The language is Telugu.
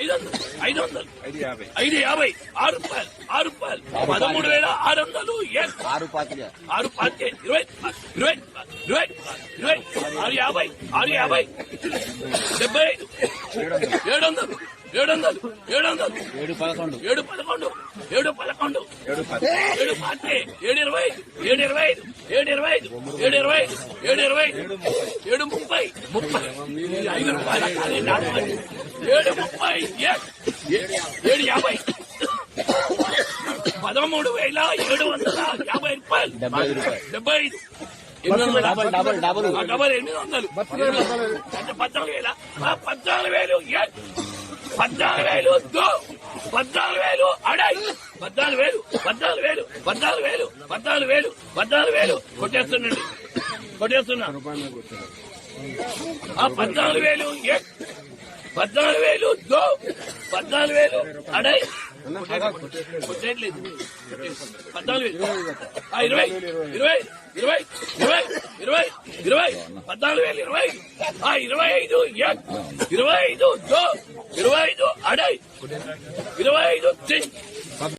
ఐదు వందలు ఐదు వందలు ఐదు యాభై ఆరు రూపాయలు ఆరు రూపాయలు. పదమూడు వేల ఆరు వందలు ఆరు ఆరు పాతికే ఇరవై ఇరవై ఇరవై ఇరవై ఆరు యాభై ఆరు యాభై. డెబ్బై ఐదు. ఏడు వందలు ఏడు వందలు ఏడు వందలు ఏడు పదకొండు. ఏడు పదకొండు ఏడు పదకొండు ఏడు ఇరవై ఐదు ఏడు ఇరవై ఐదు ఏడు ఇరవై ఐదు ఏడు ఇరవై ఐదు ఏడు ఇరవై ఐదు ఏడు ముప్పై ముప్పై. ఐదు రూపాయల. ఏడు ముప్పై ఏడు యాభై పదమూడు వేల ఏడు వందల యాభై రూపాయలు డెబ్బై ఐదు రూపాయలు. డెబ్బై ఐదు ఎనిమిది డబల్ డబల్ డబల్ ఎనిమిది వందలు పద్నాలుగు వేల ఆ పద్నాలుగు వేలు పద్నాలుగు వేలు పద్నాలుగు వేలు అడై పద్నాలుగు వేలు పద్నాలుగు వేలు పద్నాలుగు వేలు పద్నాలుగు వేలు పద్నాలుగు వేలు కొట్టేస్తున్నాడు కొట్టేస్తున్నా ఆ పద్నాలుగు వేలు పద్నాలుగు వేలు దో పద్నాలుగు వేలు అడై. కొట్టేయట్లేదు. పద్నాలుగు వేలు. ఇరవై ఇరవై ఇరవై ఇరవై ఇరవై ఇరవై పద్నాలుగు వేలు ఇరవై. ఆ ఇరవై ఐదు ఏ? ఇరవై ఐదు దో ఇరవై ఐదు అడై. ఇరవై ఐదు